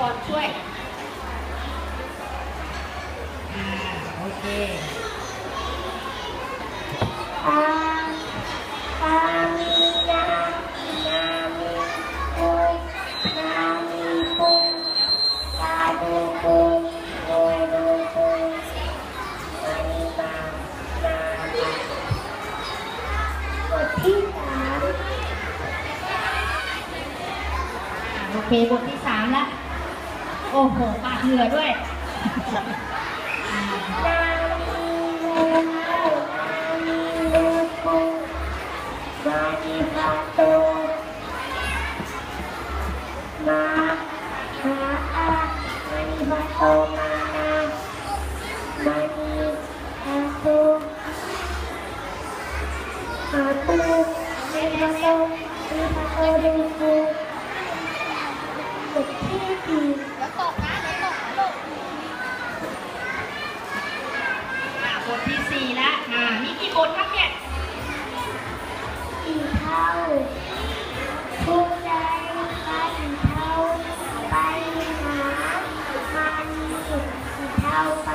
พรช่วยโอเคอาอามีนานามีปุยนามีปุยตาดูปุยปุยดูปุยมานีมานามาบทที่สามโอเคบทที่สามแล้ว โอ้โหปาดเหงื่อด้วยนามีมูนามีมูปุยมานีฟาโตมาหาอามานีฟาโตมานามานีฟาโตหาปูในพระโตในพระโตดูปูบทที่สี่ อ่าบทที่สี่แล้วอ่ามีกี่บทครับเนี่ยสี่เท่าผู้ใจดไปเท่าไปหามันสี่เท่าไป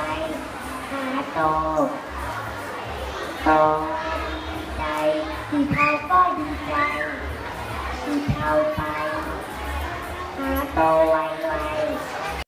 หาโตโตดีใจสี่เท่าก็ดีใจสี่เท่าไป